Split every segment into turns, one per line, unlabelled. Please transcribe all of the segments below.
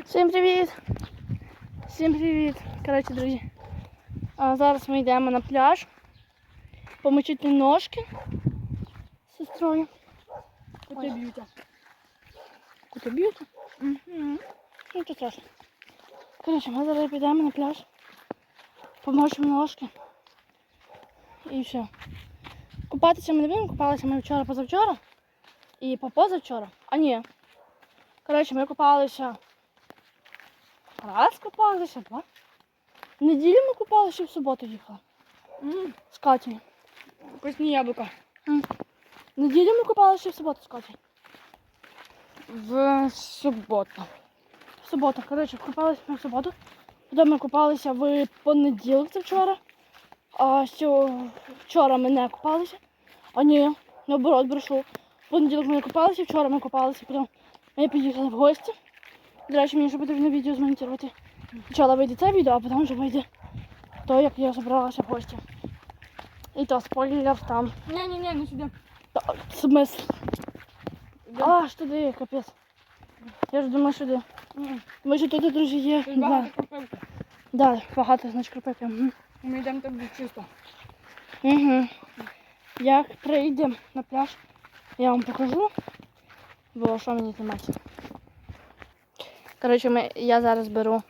Всім привіт! Всім привіт! Коротше, друзі. А зараз ми йдемо на пляж. Помочити ножки з сестрою.
Куди
б'ють?
Угу.
Ну, то страшно. Коротше, ми зараз підемо на пляж. Помочимо ножки. І все. Купатися ми не будемо, купалися ми вчора позавчора. І позавчора. А ні. Коротше, ми купалися. Раз купалися, два. В неділю ми купалися в суботу їхали.
М,
З Катєю.
Вкусні яблука.
В неділю ми купалися в суботу з Катєю.
В суботу.
В суботу. Коротше, купалися ми в суботу. Потім ми купалися в понеділок, це вчора. А що вчора ми не купалися. А ні, наоборот, брешу. В понеділок ми не купалися, вчора ми купалися, потім ми поїхали в гості. До речі, мені ще потрібно відео змонтувати. Спочатку вийде це відео, а потім вже вийде то, як я збиралася в гості. І то спойлер там.
Ні-ні-ні, не сюди.
Та, Смисл. А, ж туди, капець. Я ж думаю, сюди. Ми ж тут, друзі, є.
Тут
Да.
багато кропивки.
Да, багато, значить, кропивки. Угу.
Ми йдемо там де чисто.
Угу. Як прийдемо на пляж, я вам покажу. Бо що мені знімати. Коротше, ми, я зараз беру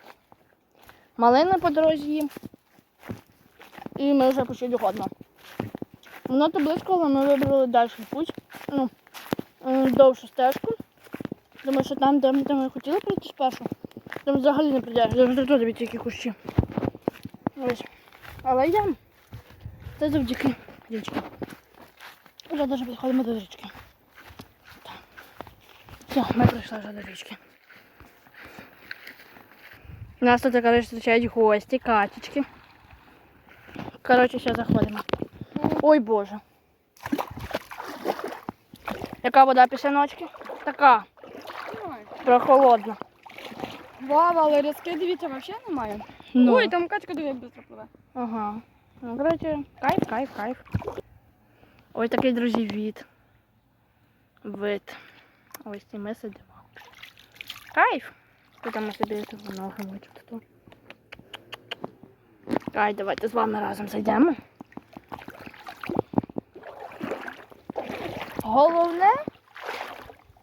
малини по дорозі їм. І ми вже почали годно. Воно то близько, але ми вибрали далі путь. Ну, довшу стежку. Тому що там, де ми, де ми хотіли прийти спершу, там взагалі не прийдеш. Від які кущі. Ось. Але йдемо. Це завдяки річки. Вже навіть підходимо до річки. Так. Все, ми прийшли вже до річки. Нас тут, коротше, зустрічають гості, катечки. Коротше, зараз заходимо. Ой Боже. Яка вода після ночки? Така, прохолодна.
Вау, але різки, дивіться, взагалі немає.
Ну.
Ой, там качка диви швидко пливе.
Ага. Ну, коротше, кайф, кайф, кайф. Ось такий, друзі, від. Вид. Ось і ми сидимо. Кайф. Тут ми собі тут ноги мочити тут. Ай, давайте з вами разом зайдемо. Головне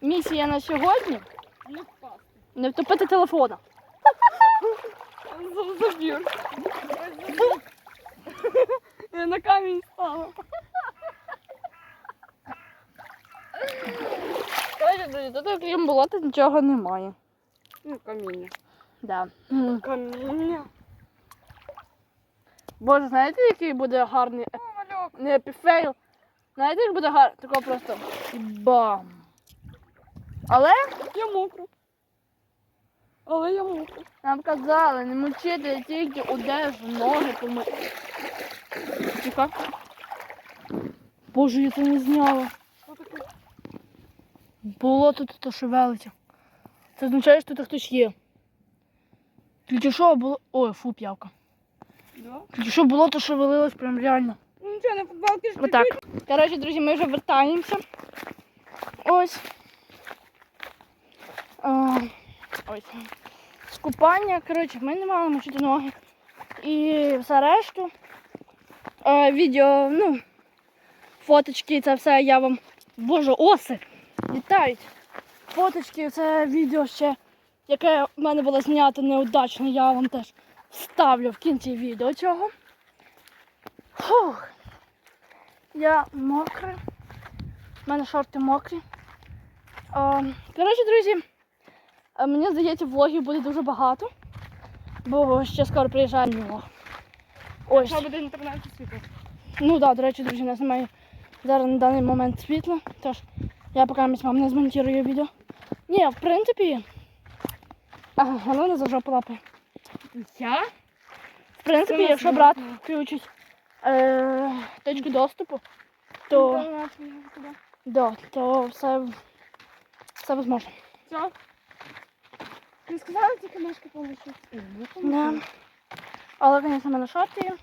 місія на сьогодні
Не впасти.
не втопити телефона.
Забір. Я на камінь стала.
Коротше, друзі, тут окрім болота нічого немає.
Ну, каміння.
Да.
Каміння.
Боже, знаєте, який буде гарний
мальок.
не епіфейл? Знаєте, як буде гарний? Такого просто бам. Але
Я мокра. Але я мокра.
нам казали, не мочити тільки одежу, ноги помити. Тихо. Боже, я це не зняла. Було тут то шевелиться. Це означає, що тут хтось є. Що було. Ой, фу, п'явка.
Да?
Що було, то шевелилось прям реально.
Ну нічого, на футболки ж
Отак. Коротше, друзі, ми вже вертаємося. Ось. А, ось. З купання, коротше, ми не мали мочити ноги. І все решту. А, відео, ну, фоточки, це все я вам. Боже, оси! Літають. Фоточки, це відео ще, яке в мене було знято неудачно, я вам теж вставлю в кінці відео цього. Фух. Я мокра. У мене шорти мокрі. А, коротше, друзі, мені здається, влогів буде дуже багато. Бо ще скоро приїжджає влог. Ось.
Буде інтернет світло?
Ну так, да, до речі, друзі, у нас немає зараз на даний момент світла. Тож я поки вам не змонтую відео. Ні, в принципі. Ага, воно не за жопу лапає.
Я?
В принципі, якщо брат включить е, точки доступу, то. Да, то все, все возможно.
Все? Ти сказала, тільки ножки полишити?
Да. Але, звісно, в мене шорти є.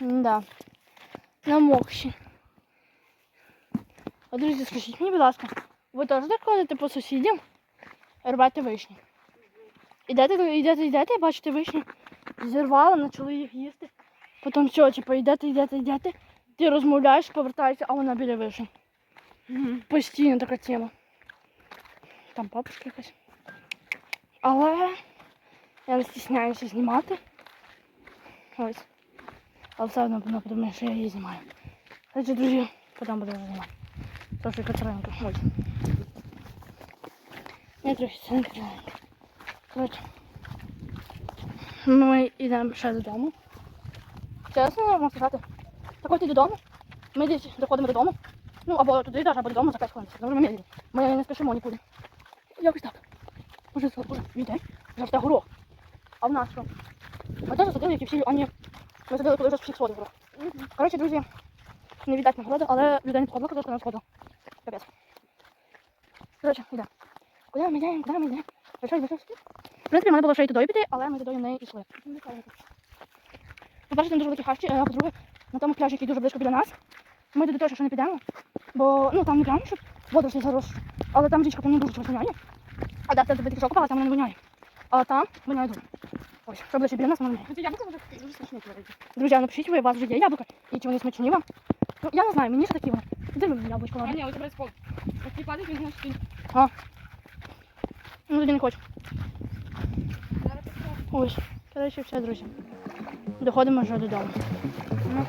Да. Намокші. А, друзі, скажіть мені, будь ласка, ви теж так ходите по сусідям рвати вишні? Ідете, йдете, йдете, бачите вишні, зірвали, почали їх їсти. Потім все, типу, йдете, йдете, йдете, ти розмовляєш, повертаєшся, а вона біля.
Мгм.
Постійно така тема. Там папушка якась. Але я не стісняюся знімати. Ось. Але все одно подумає, що я її знімаю. Отже, друзі, потім буду знімати. Трошки кацаренька. Ось. Я трохи кацаренька. Коротше. Ми йдемо ще додому. Чесно, можна сказати. Так от і додому. Ми десь доходимо додому. Ну, або туди даже, або додому за 5 хвилин. Дуже медленно. Ми не спішимо нікуди. Якось так. Може, буде відей. Завжди горох. А в нас що? Ми теж садили, як і всі, а ні. Ми садили, коли вже всіх сходив горох. Коротше, друзі, не віддать нагороди, але людей не підходило, що не сходило. Капець. Коротше, йде. Куди ми йдемо, куди ми йдемо? Вирішай, вирішай. В принципі, мене було ще й туди піти, але ми туди не йшли. По-перше, там дуже великі хащі, а по-друге, на тому пляжі, який дуже близько біля нас, ми туди точно що не підемо, бо ну там не прямо, щоб водорослі заросші, але там річка там не дуже чогось воняє. А да, де ти тільки що купала, там вона не воняє. А там воняє дуже. Ось, що ближче біля нас, вона не
яблуко може дуже смачне.
Друзі, напишіть ви, у вас вже є яблука, і чи вони смачні вам? Ну, я не знаю, мені ж такі вони. Де ви яблучко
А
ладно?
ні, у тебе спол. Такий падає, він знаєш, А.
Ну, тоді не хочу.
Зараз
Ось, коротше, все, друзі. Доходимо вже додому. Ну,